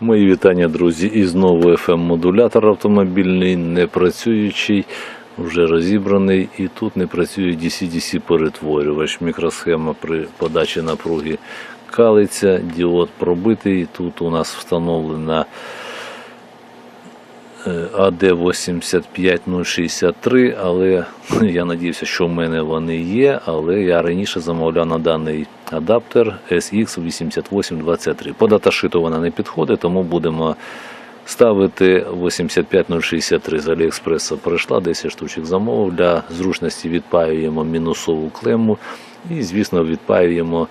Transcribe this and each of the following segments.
Мої вітання, друзі. І знову FM-модулятор автомобільний, не працюючий, вже розібраний. І тут не працює DC-DC перетворювач. Мікросхема при подачі напруги калиться, діод пробитий. Тут у нас встановлена е, AD85063, але я надіюся, що в мене вони є, але я раніше замовляв на даний адаптер SX8823. По даташиту вона не підходить, тому будемо ставити 85063 з Аліекспреса прийшла, 10 штучок замовив. Для зручності відпаюємо мінусову клему і, звісно, відпаюємо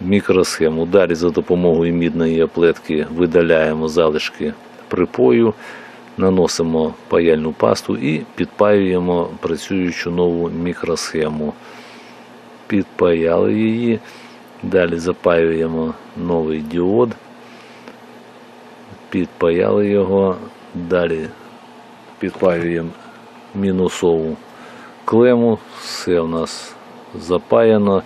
мікросхему. Далі за допомогою мідної аплетки видаляємо залишки припою, наносимо паяльну пасту і підпаюємо працюючу нову мікросхему. Підпаяли її. Далі запаюємо новий діод. Підпаяли його. Далі підпаюємо мінусову клему. Все у нас запаяно.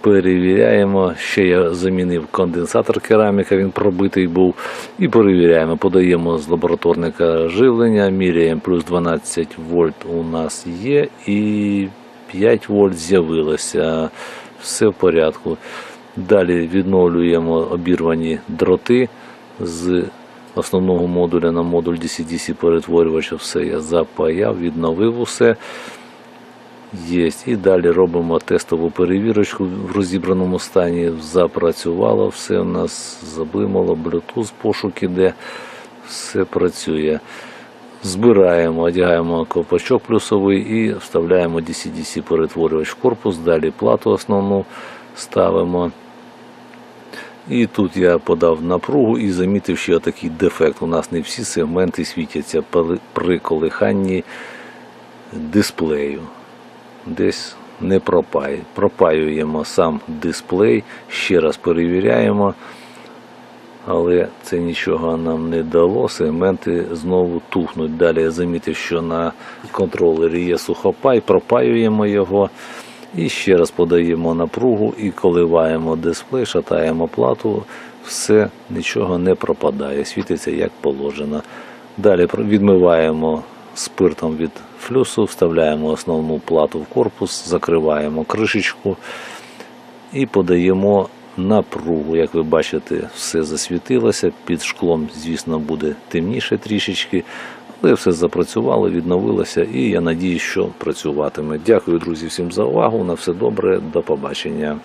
Перевіряємо. Ще я замінив конденсатор кераміка, він пробитий був. І перевіряємо. Подаємо з лабораторника живлення, міряємо плюс 12 вольт у нас є і 5 вольт з'явилося. Все в порядку. Далі відновлюємо обірвані дроти з основного модуля на модуль DC-DC перетворювача. Все я запаяв, відновив усе. Є. І далі робимо тестову перевірочку в розібраному стані. Запрацювало все у нас, заблимало, Bluetooth пошук іде, все працює. Збираємо, одягаємо ковпачок плюсовий і вставляємо DC-DC перетворювач в корпус. Далі плату основну ставимо. І тут я подав напругу і замітив ще такий дефект. У нас не всі сегменти світяться при колиханні дисплею. Десь не пропає. Пропаюємо сам дисплей, ще раз перевіряємо, але це нічого нам не дало. Сегменти знову тухнуть. Далі я замітив, що на контролері є сухопай, пропаюємо його. І ще раз подаємо напругу і коливаємо дисплей, шатаємо плату, все, нічого не пропадає, світиться як положено. Далі відмиваємо спиртом від флюсу, вставляємо основну плату в корпус, закриваємо кришечку і подаємо напругу. Як ви бачите, все засвітилося. Під шклом, звісно, буде темніше трішечки. Але все запрацювало, відновилося, і я надію, що працюватиме. Дякую, друзі, всім за увагу. На все добре, до побачення.